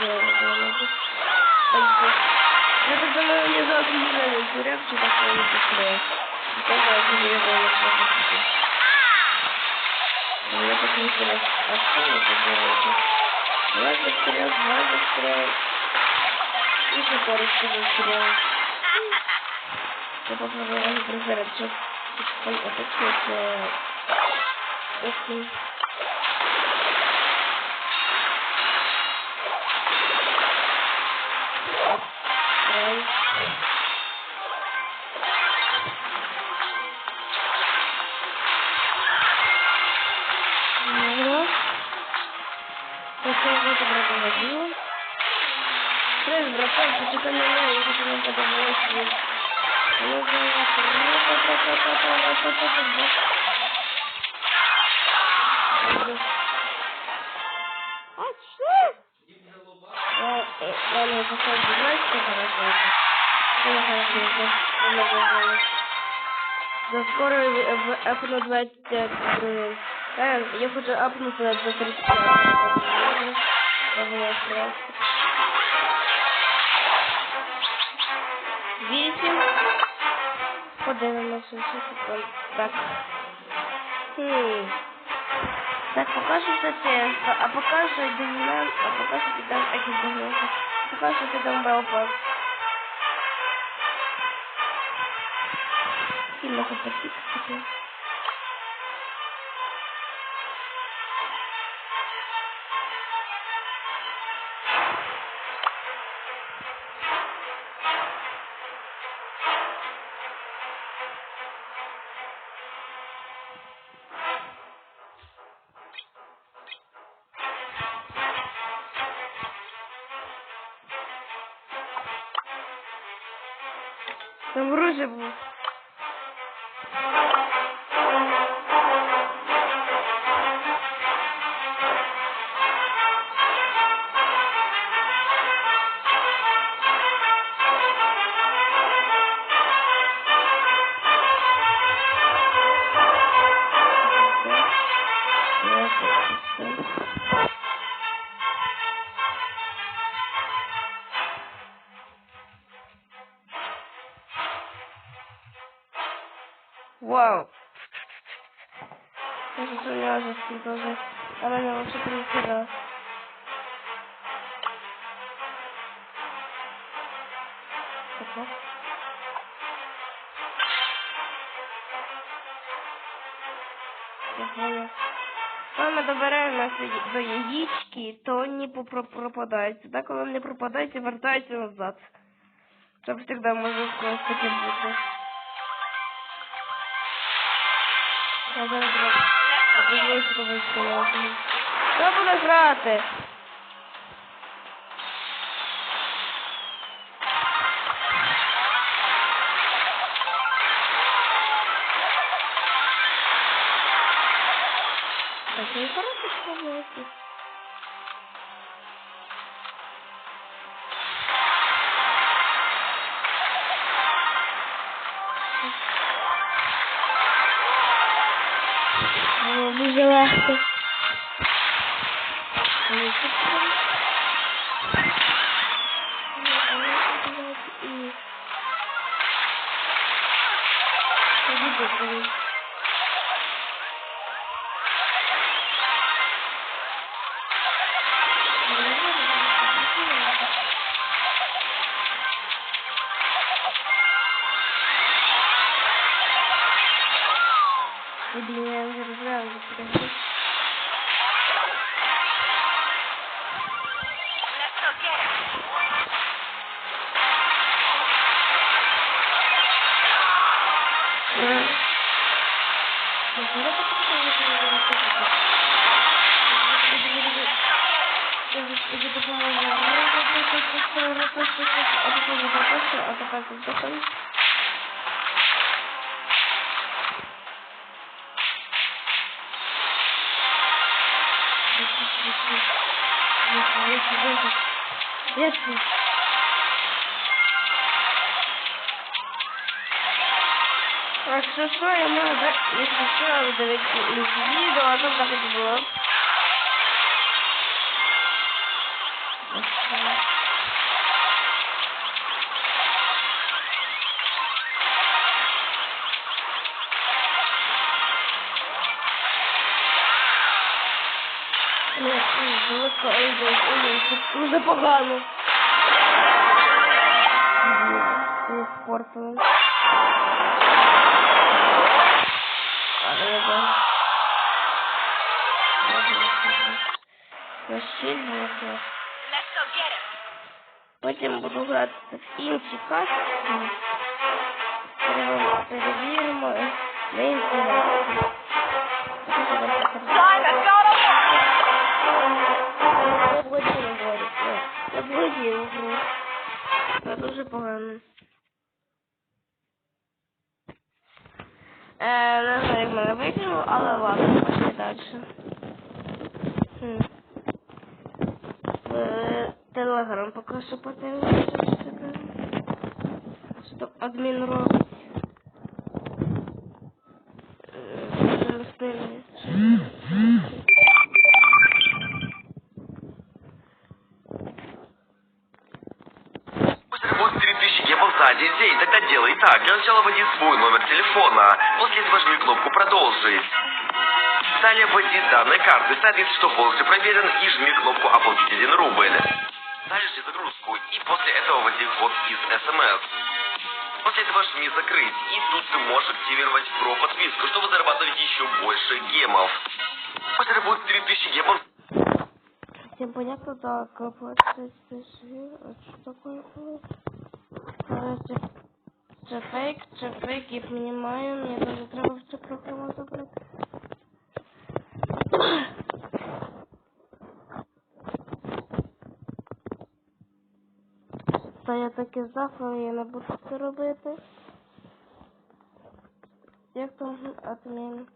Я так думаю, мне завтра не знаю, реакцию такую не построить. Тогда я не знаю, что это. Но я так не знаю, а что это делает? Два застрял, два застрял. И парочку застрял. Я попробую проверить, что это все Окей. За скоро в апну 25 гривен. Э, я хочу апнути за 35. Вісім. Подивимося, що тут. Так. Хм. Так, покажется тесто, а покажет доминант, а покажет тебе там эти доминанты. Покажет тебе там Белфас. Сильно попадить, кстати. Там ружье Же серьезно тоже. Она меня. Ого. Я понял. Коли ми доберемося до яєчки, то не пропадають. Тоді, коли вони пропадають, вертаються назад. Щоб завжди може когось таке бути. Я зараз що буде грати? Було Блин, я уже разбираюсь, подожди. Если Так, что что, я могу, да, если что, надо давать видео, а то так это Yes. Ce soit, il y en a, il y a ce soir, vous avez le vidéo dans la table велика ой, ой, це дуже погано. Це спортили. Але да. На шість було. Потім буду грати в інші картки. Пере- Перевіримо на Я. Я злодію говорю. Це дуже погано. Е, не знаю, як мене викинуло, але ладно, пошли далі. Хм. Е, Телеграм поки що таке. Що там адмін робить. Телефона. После этого жми кнопку «Продолжить». Далее вводи данные карты, соответственно, что полностью проверен, и жми кнопку «Оплатить 1 рубль». Жди загрузку, и после этого вводи код из СМС. После этого жми «Закрыть», и тут ты можешь активировать про подписку, чтобы зарабатывать еще больше гемов. После этого будет 3000 гемов Всем понятно, да, капать спеши. А что такое было? Короче, це фейк, це фейк, я понимаю, мне тоже треба в цю програму забрати. Та я так і знав, але я не буду це робити. Як там адмін?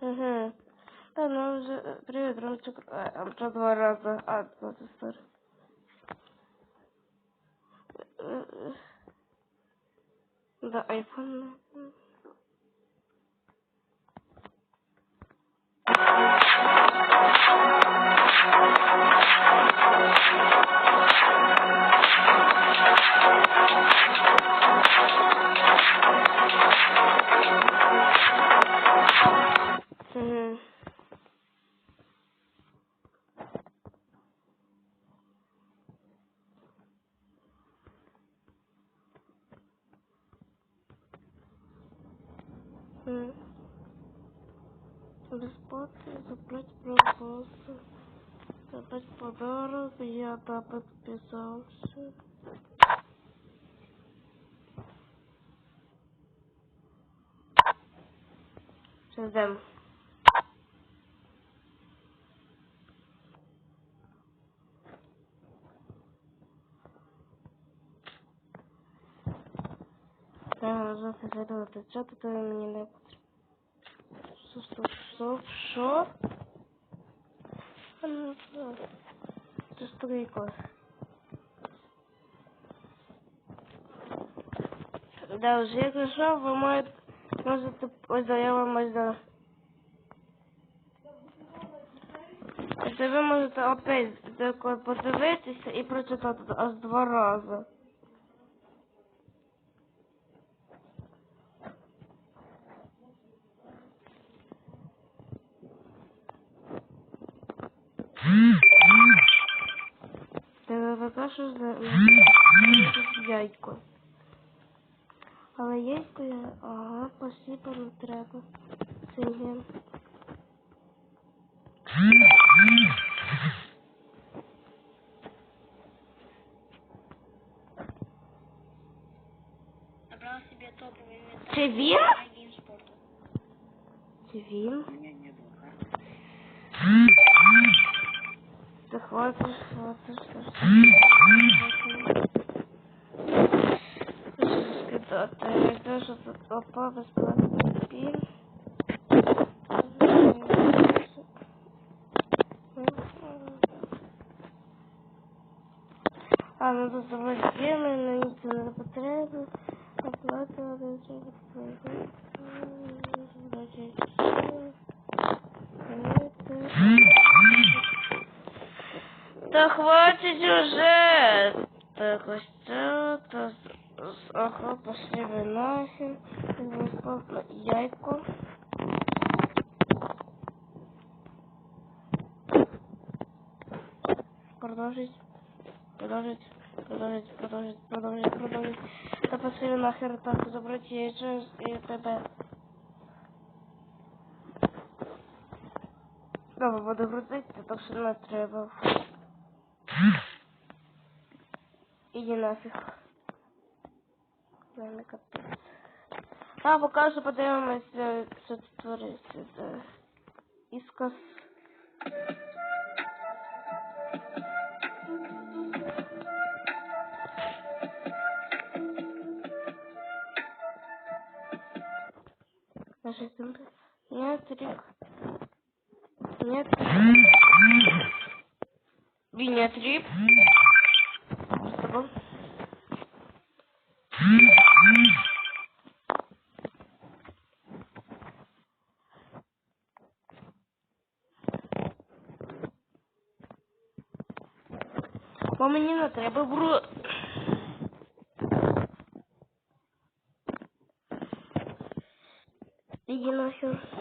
Угу. Та ну вже е, привіт, Ромчик. Е, А вже два рази. А, Да, айфон. Угу. Да подписался. Ждем. Я завтра зайду на той чат, то мені не потрібно. Стоп, стоп, стоп, що? А ну, що? Це стрійко. Да, вже якщо ви маєте, можете, ось да, я вам ось да. Ось ви можете опять тако подивитися і прочитати аж два рази. Ти така, що з з яйко. Але яйко я, ага, спасибо, не треба. Це є. Набрал себе топовый металл. Це він? Один спорту. Це він? Та хватиш, хватиш, скидати. Я кажу, тут опа, безплатний пін. А, ну тут заводіли, мені це не потрібно. Оплата, один Та Уже. Так, ось це, та, ага, пошли ви нахер. Виставно яйко. Продолжить. Продолжить. Продолжить, продолжить, продолжить, продолжить. Та пошли нахер, так, забрать яйцо і тебе. Знову буду грузити, так що не треба. Иди нафиг. Ладно, капец. А, пока що подивимося, що тут твориться. Да. Ісказ. Нажать там. Нет, Рик. Нет. Винят Рип. Бо мені не треба бро. Иди нахер.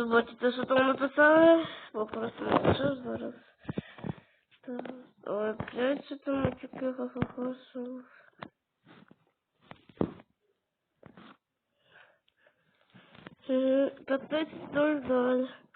Тут бачите, що там написали. Бо просто напишу зараз. Блядь, що там таке хахахашу. Капець доль-доль. Я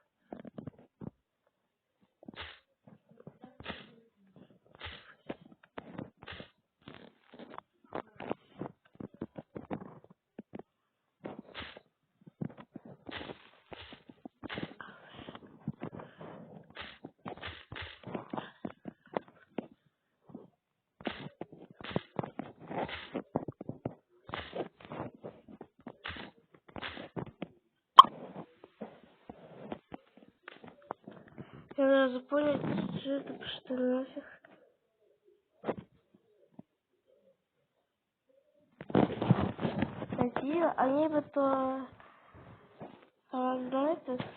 сразу понял, что это, что нафиг. Красиво, а небо то... А, знаете... Не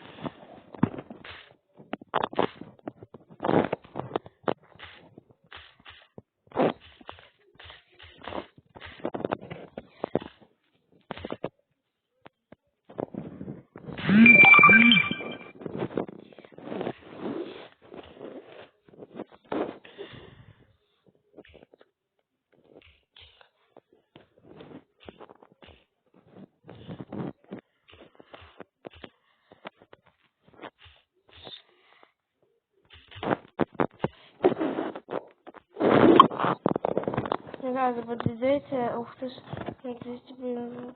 знаю, подойдете. Ух ты ж. Смотрите, блин.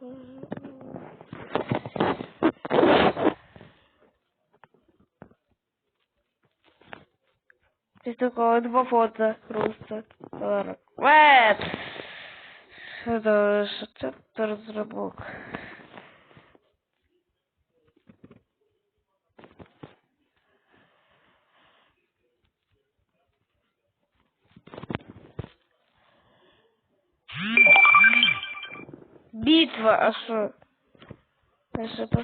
Здесь только два фото просто. Сорок. Эт! Это что это разработка. Битва, а що? А що по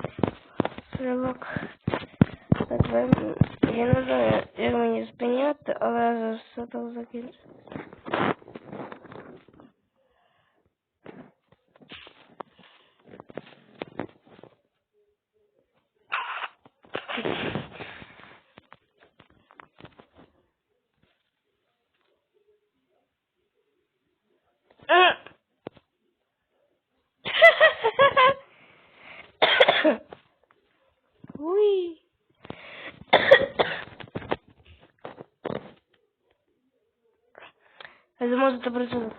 стрілок? Так, ви- я не знаю, як мені спиняти, але я зараз все так закінчу. изображено.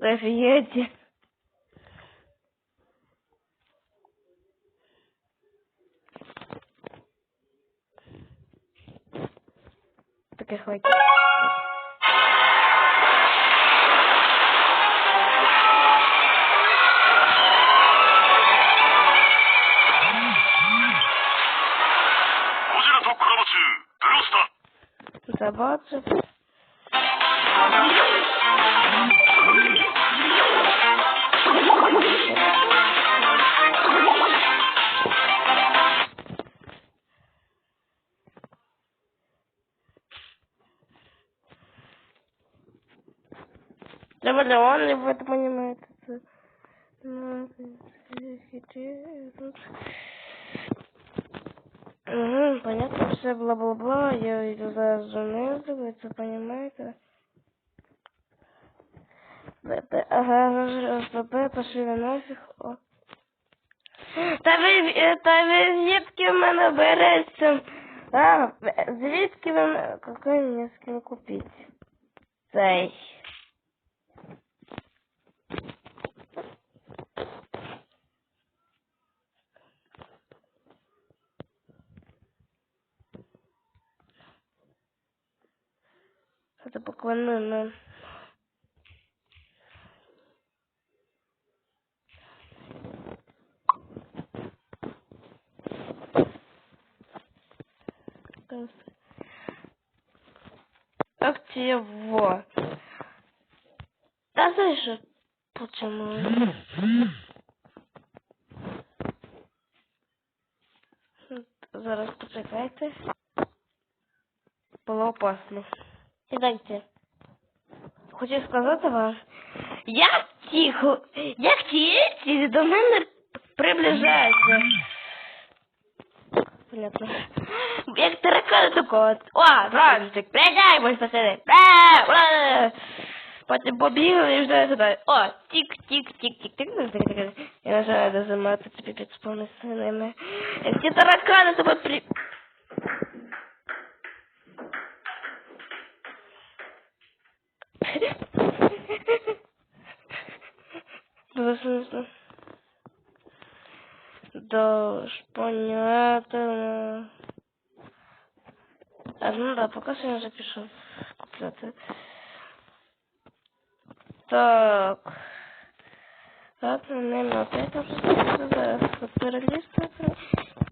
Офигеть. Так и хватит. оставаться. Наполеон в этом аниме. Хиты идут. Угу, понятно, все бла-бла-бла, я иду за журналистом, понимаете? БП, ага, СПБ, пошли на нафиг, о. Та ви, е, та ви звідки в мене береться? А, звідки ви, какой мені ким купити? Цей. Hadi bakalım. Активо. Да знаешь, почему? Хм, зараз почекайте. Було опасно. Сідайте. Хочу сказати вам, як тихо, як ті до мене приближаються. Понятно. Як таракани такого. О, Рончик, приїжджай, мой пацани. Бра. Потім побігли і вже сюди. О, тік, тік, тік, тік, тік, тік, тік, тік. Я нажимаю дозимати тобі під сповни синими. Ті таракани тебе при... Да уж, понятно. А, ну да, пока что я запишу куплеты. Так. Ладно, наверное, опять там щось зараз перелістити.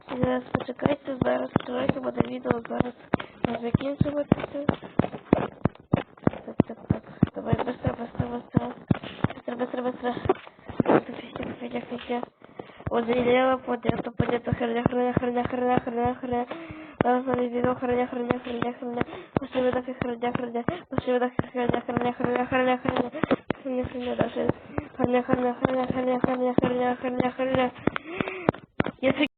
Зараз почекайте, зараз давайте буде відео, зараз не закінчувати Давай, быстро, быстро, быстро. Быстро, быстро, быстро. Фигня, фигня. Вот залила, понятно, понятно, хрена, хрена, хрена, хрена, хрена, хрена. Там залила, хрена, хрена, хрена, хрена. Пошли вот так и хрена, хрена. Пошли вот так и хрена, хрена, хрена, хрена, хрена. Хрена, хрена, даже. Хрена, хрена, хрена, хрена, хрена, хрена, хрена, хрена.